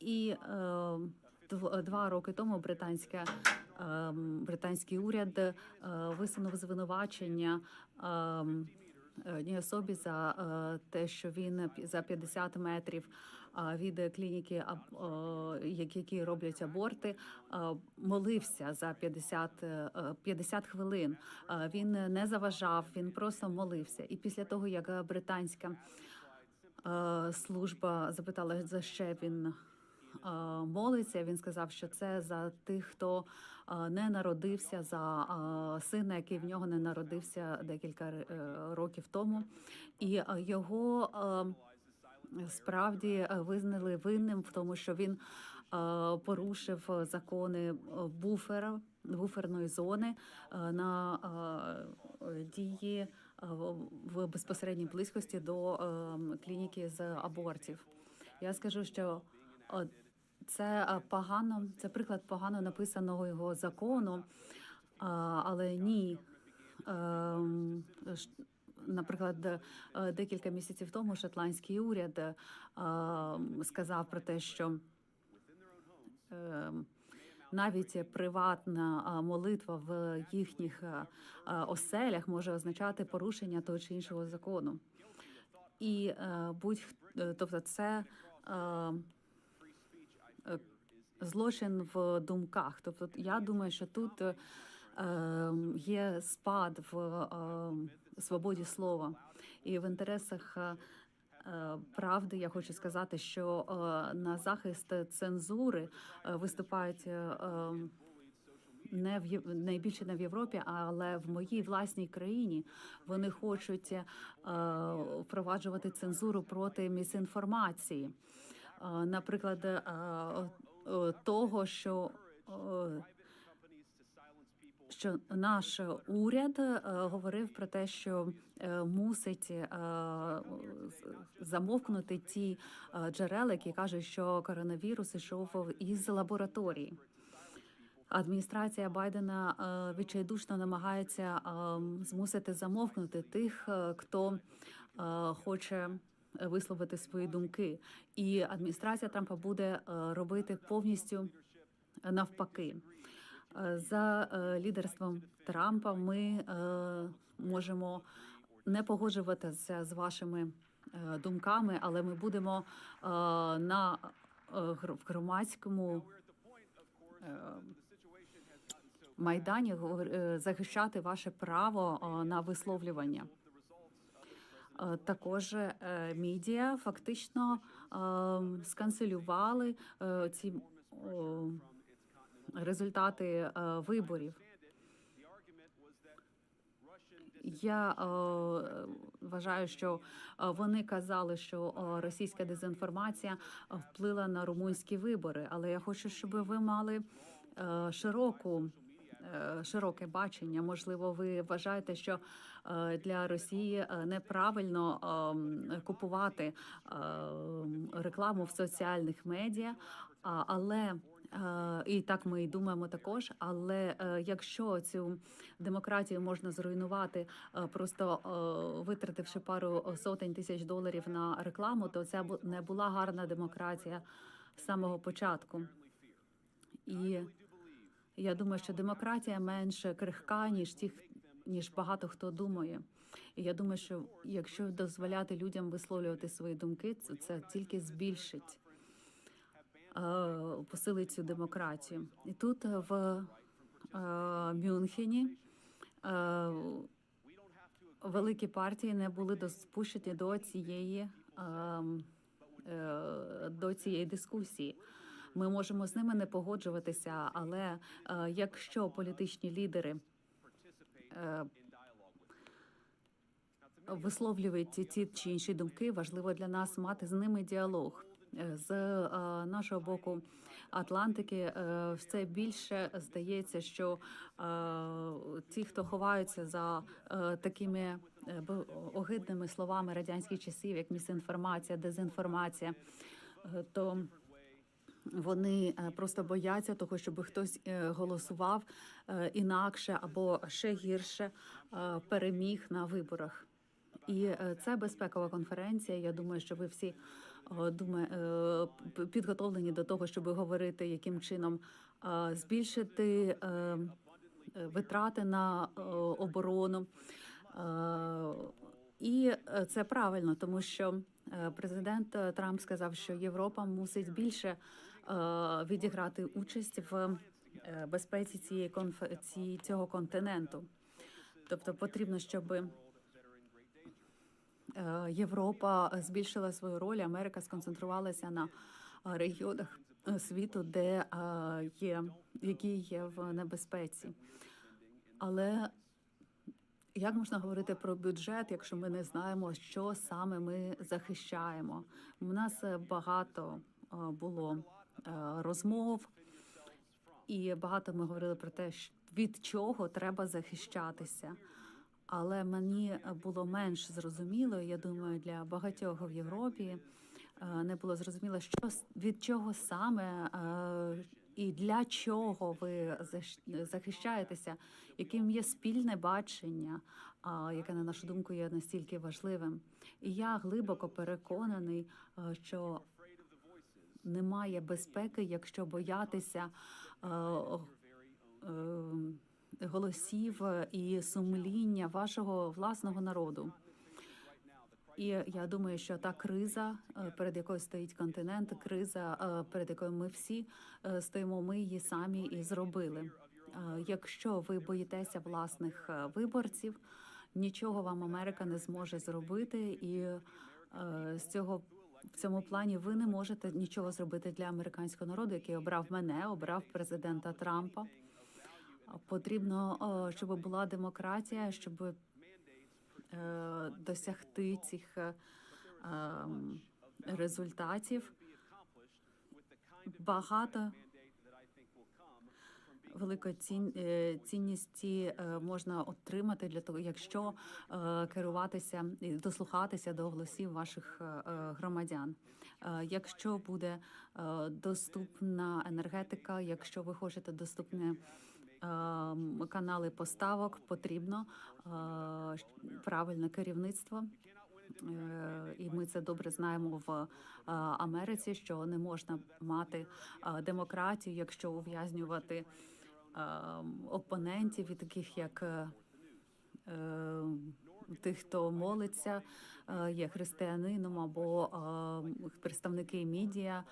І е, два роки тому британська, е, британський уряд е, висунув звинувачення. е, Одній особі за е, те, що він за 50 метрів е, від клініки, е, які роблять аборти, е, молився за 50, е, 50 хвилин. Е, Він не заважав, він просто молився. І після того, як е, британська е, служба запитала, за що він е, молиться. Він сказав, що це за тих, хто е, не народився, за е, сина, який в нього не народився декілька е, років тому, і е, його. е, Справді е, визнали винним в тому, що він е, порушив закони е, буфера буферної зони е, на е, дії е, в безпосередній близькості до е, клініки з абортів. Я скажу, що е, це е, погано, це приклад погано написаного його закону, е, але ні. Ем, Наприклад, е, декілька місяців тому шотландський уряд е, сказав про те, що е, навіть приватна молитва в їхніх а, оселях може означати порушення того чи іншого закону. І е, будь тобто це е, е, злочин в думках. Тобто, я думаю, що тут е, є спад в е, свободі слова і в інтересах. е, е, Правди, я хочу сказати, що е, на захист цензури виступають е, е, не в найбільше не в Європі, але в моїй власній країні вони хочуть впроваджувати цензуру проти місінформації. Наприклад, того, що е, що наш уряд е, говорив про те, що е, мусить е, замовкнути ті е, джерела, які кажуть, що коронавірус ішов із лабораторії. Адміністрація Байдена е, відчайдушно намагається е, змусити замовкнути тих, е, хто е, хоче висловити свої думки, і адміністрація Трампа буде е, робити повністю навпаки. Е, За е, лідерством Трампа ми е, можемо не погоджуватися з вашими е, думками, але ми будемо е, на е, в громадському е, майдані е, захищати ваше право е, на висловлювання. Е, Також е, медіа фактично е, сканцелювали е, ці результати виборів. Я е, вважаю, що вони казали, що російська дезінформація вплила на румунські вибори. Але я хочу, щоб ви мали е, широку. Е, Широке бачення, можливо, ви вважаєте, що е, для Росії е, неправильно ем, купувати рекламу в соціальних медіа, але і так ми і думаємо також. Але якщо цю демократію можна зруйнувати, просто витративши пару сотень тисяч доларів на рекламу, то це не була гарна демократія з самого початку. І я думаю, що демократія менш крихка, ніж ті, ніж багато хто думає. І я думаю, що якщо дозволяти людям висловлювати свої думки, це, це тільки збільшить, е, посилить цю демократію. І тут е, в е, Мюнхені великі партії не були допущені до цієї. ем, До цієї дискусії ми можемо з ними не погоджуватися, але е, якщо політичні лідери е, висловлюють ті- чи інші думки, важливо для нас мати з ними діалог. Е, З нашого боку Атлантики все більше здається, що ті, хто ховаються за такими огидними словами радянських часів, як місінформація, дезінформація, то вони е, просто бояться того, щоб хтось е, голосував е, інакше або ще гірше переміг на виборах. І це безпекова конференція. Я думаю, що ви всі думає, підготовлені до того, щоб говорити, яким чином збільшити витрати на оборону. І це правильно, тому що президент Трамп сказав, що Європа мусить більше відіграти участь в е, безпеці цієї конфеці цього континенту. Тобто потрібно, щоб е, Європа збільшила свою роль, Америка сконцентрувалася на е, регіонах е, світу, де е, є які є в небезпеці. Але як можна говорити про бюджет, якщо ми не знаємо, що саме ми захищаємо? У нас е, багато е, було е, розмов, і багато ми говорили про те, від чого треба захищатися. Але мені було менш зрозуміло, я думаю, для багатьох в Європі е, не було зрозуміло, що від чого саме е, і для чого ви захищаєтеся, яким є спільне бачення, яке на нашу думку є настільки важливим. І я глибоко переконаний, е, що немає безпеки, якщо боятися е, е, голосів і сумління вашого власного народу. І я думаю, що та криза, е, перед якою стоїть континент, криза, перед якою ми всі стоїмо, ми її самі і зробили. Якщо ви боїтеся власних виборців, нічого вам Америка не зможе зробити, і з цього в цьому плані ви не можете нічого зробити для американського народу, який обрав мене, обрав президента Трампа. Потрібно, щоб була демократія, щоб е, досягти цих е, ем, результатів. Багато великої цін, е, цінності е, можна отримати для того, якщо е, керуватися і дослухатися до голосів ваших громадян. Якщо буде доступна енергетика, якщо ви хочете доступне канали поставок, потрібно правильне керівництво. І ми це добре знаємо в Америці, що не можна мати демократію, якщо ув'язнювати опонентів і таких як е, е, тих, хто молиться, е, є християнином або е, представники медіа.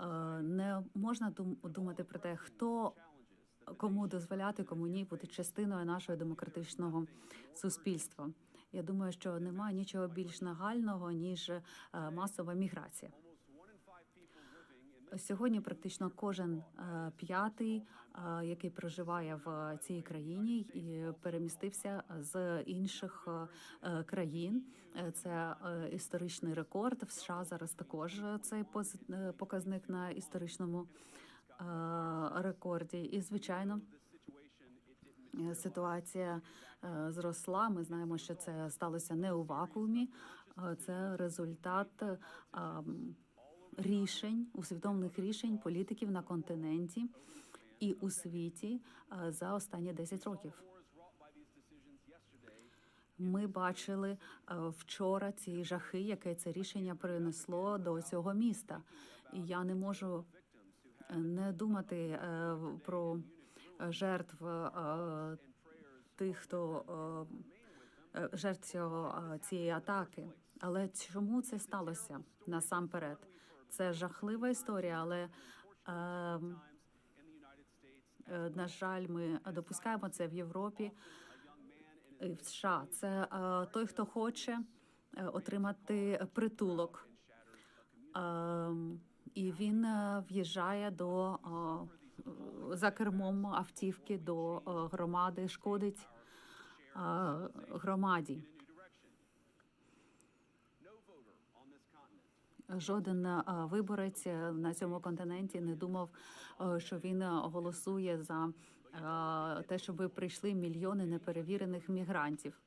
Е, Не можна дум- думати про те, хто кому дозволяти, кому ні, бути частиною нашого демократичного суспільства. Я думаю, що немає нічого більш нагального ніж масова міграція. Сьогодні практично кожен е, п'ятий, е, який проживає в цій країні, і перемістився з інших е, країн. Це історичний рекорд. В США зараз також цей показник на історичному рекорді. І звичайно, ситуація зросла. Ми знаємо, що це сталося не у вакуумі. Це результат рішень, усвідомлених рішень політиків на континенті і у світі е, за останні 10 років. Ми бачили е, вчора ці жахи, яке це рішення принесло до цього міста. І я не можу е, не думати про жертв тих, хто жертв цього цієї атаки. Але чому це сталося насамперед? Це жахлива історія, але ем, е, на жаль, ми допускаємо це в Європі і в США. Це е, той, хто хоче е, отримати притулок. Ем, І він е, в'їжджає до е, за кермом автівки до е, громади, шкодить е, громаді. Жоден е, виборець е, на цьому континенті не думав, е, що він голосує за те, щоб прийшли мільйони неперевірених мігрантів.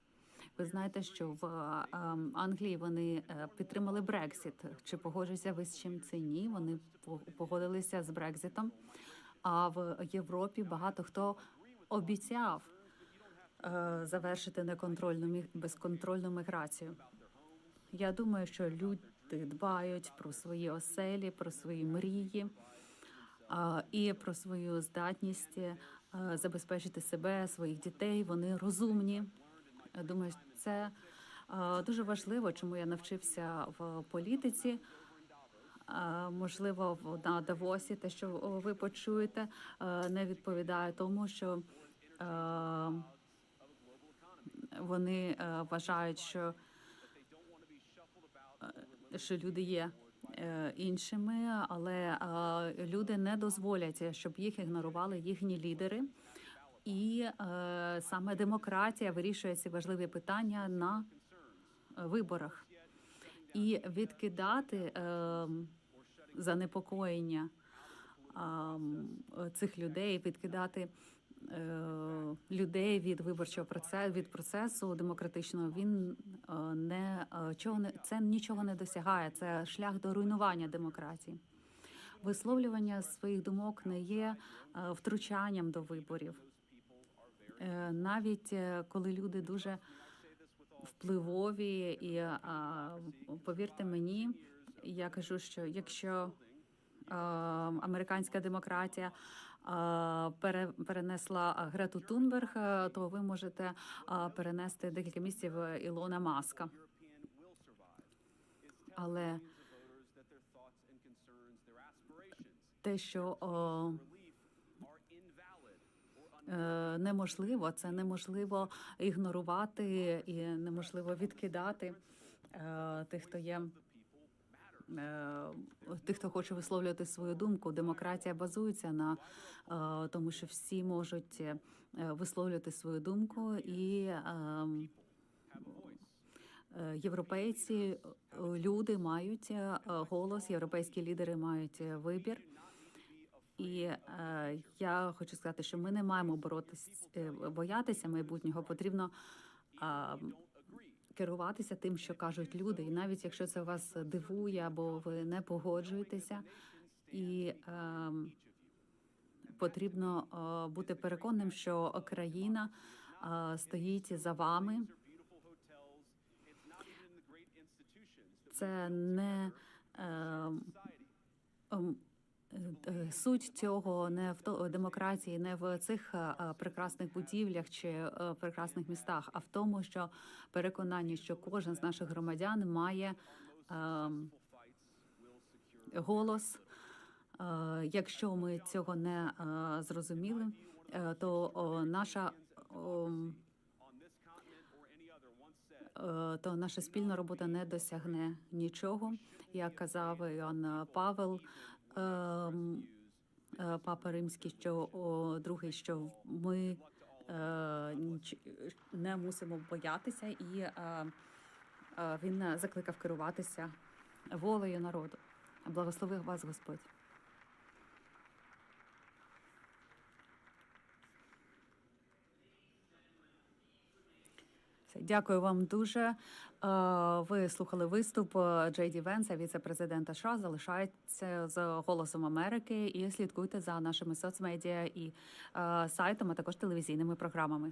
Ви знаєте, що в ем, Англії вони підтримали Брексіт. Чи погоджуються ви з чим це ні? Вони по- погодилися з Брекзитом. А в Європі багато хто обіцяв завершити неконтрольну безконтрольну міграцію. Я думаю, що люд, дбають про свої оселі, про свої мрії і про свою здатність е, забезпечити себе, своїх дітей. Вони розумні. Думаю, це е, дуже важливо, чому я навчився в політиці. Е, Можливо, на Давосі те, що ви почуєте, не відповідає тому, що вони вважають, що, що люди є е, іншими, але люди не дозволять, щоб їх ігнорували їхні лідери. І е, саме демократія вирішує ці важливі питання на е, виборах. І відкидати занепокоєння цих людей, відкидати людей від виборчого процесу, від процесу демократичного, він е, не е, чого не це нічого не досягає. Це шлях до руйнування демократії. Висловлювання своїх думок не є е, втручанням до виборів. Е, Навіть е, коли люди дуже впливові, і повірте мені, я кажу, що якщо американська демократія а, перенесла Грету Тунберг, то ви можете перенести декілька місяців Ілона Маска. Але те, що е, неможливо, це неможливо ігнорувати і неможливо відкидати е, тих, хто є. Е, Тих, хто хоче висловлювати свою думку, демократія базується на е, тому, що всі можуть е, висловлювати свою думку, і європейці люди мають голос, європейські лідери мають вибір. І е, я хочу сказати, що ми не маємо боротись, е, боятися майбутнього. Потрібно е, керуватися тим, що кажуть люди, і навіть якщо це вас дивує або ви не погоджуєтеся, і е, потрібно бути переконаним, що країна е, стоїть за вами. Це не ем, е, суть цього не в демократії, не в цих е, е, прекрасних будівлях чи е, прекрасних містах, а в тому, що переконання, що кожен з наших громадян має ем, голос. Е, Якщо ми цього не е, зрозуміли, е, то о, наша е, то наша спільна робота не досягне нічого. Як казав Іоанн Павел, е, папа римський, що другий, що ми е, не мусимо боятися, і е, е, він закликав керуватися волею народу. Благословив вас Господь. Дякую вам дуже. Е, Ви слухали виступ Джейді Джей Ді Венса, віце-президента США. Залишається з голосом Америки і слідкуйте за нашими соцмедіа і е, сайтом, а також телевізійними програмами.